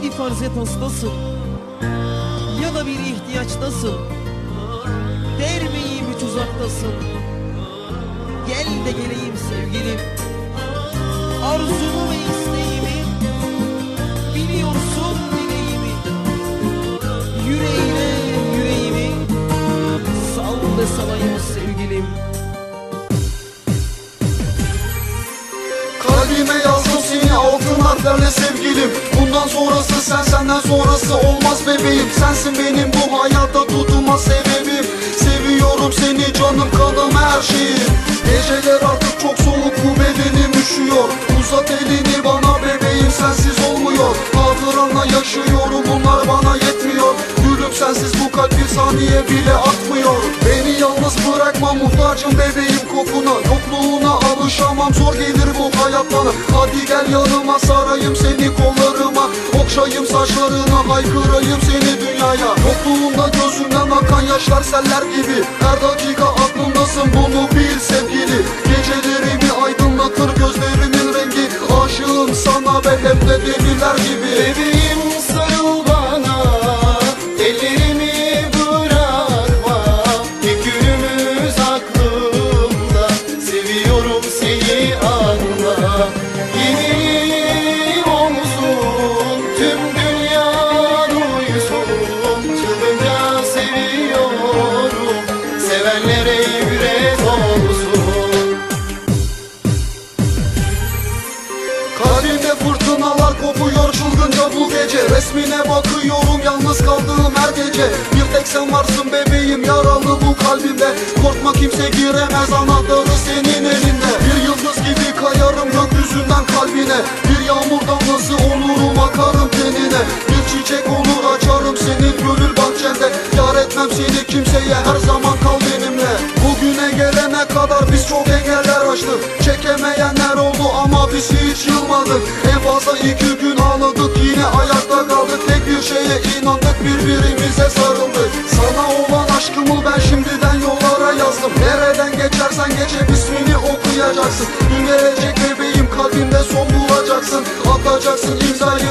Hadi farz et hastasın. Ya da bir ihtiyaçtasın. Der miyim hiç uzaktasın? Gel de geleyim sevgilim. Arzumu ve isteğimi Biliyorsun dileğimi. Yüreğine yüreğimi Sal ve salayım sevgilim. Kalbime yazdım seni altın harflerle sevgilim Bundan sonrası sen senden sonrası olmaz bebeğim. Sensin benim bu hayatta tutulma sebebim. Seviyorum seni canım kanım her şeyim. Geceler artık çok soğuk bu bedenim üşüyor. Uzat elini bana bebeğim sensiz olmuyor. Hatıranla yaşıyorum bunlar bana yetmiyor. Gülüm sensiz bu kalp bir saniye bile atmıyor Beni yalnız bırakma muhtacım bebeğim kokuna Yokluğuna alışamam. Zor gelir bu hayat bana Hadi gel yanıma sarayım seni Okşayım saçlarına haykırayım seni dünyaya. Yokluğunda gözümden akan yaşlar seller gibi. Her dakika aklımdasın bunu bil sevgili. Gecelerimi aydınlatır gözlerimin rengi. Aşığım sana ve hem de deliler gibi. Bebeğim sarıl bana. Ellerimi bırakma Tek günümüz aklımda. Seviyorum seni anla. Yemin omzun Tüm gece Bir tek sen varsın bebeğim yaralı bu kalbimde. Korkma kimse giremez anahtarı senin elinde. Bir yıldız gibi kayarım gökyüzünden kalbine. Bir yağmur damlası olurum akarım tenine. Bir çiçek olur açarım senin gönül bahçende. Yar etmem seni kimseye her zaman kal benimle. Bugüne gelene kadar biz çok engeller aştık. Çekemeyenler oldu ama biz hiç yılmadık. En fazla iki gün ağladık yine ayakta Tek bir şeye inandık birbirimize sarıldık. Sana olan aşkımı ben şimdiden yollara yazdım. Nereden geçersen geç hep ismini okuyacaksın. Gün gelecek bebeğim kalbimde son bulacaksın. Atacaksın imzayı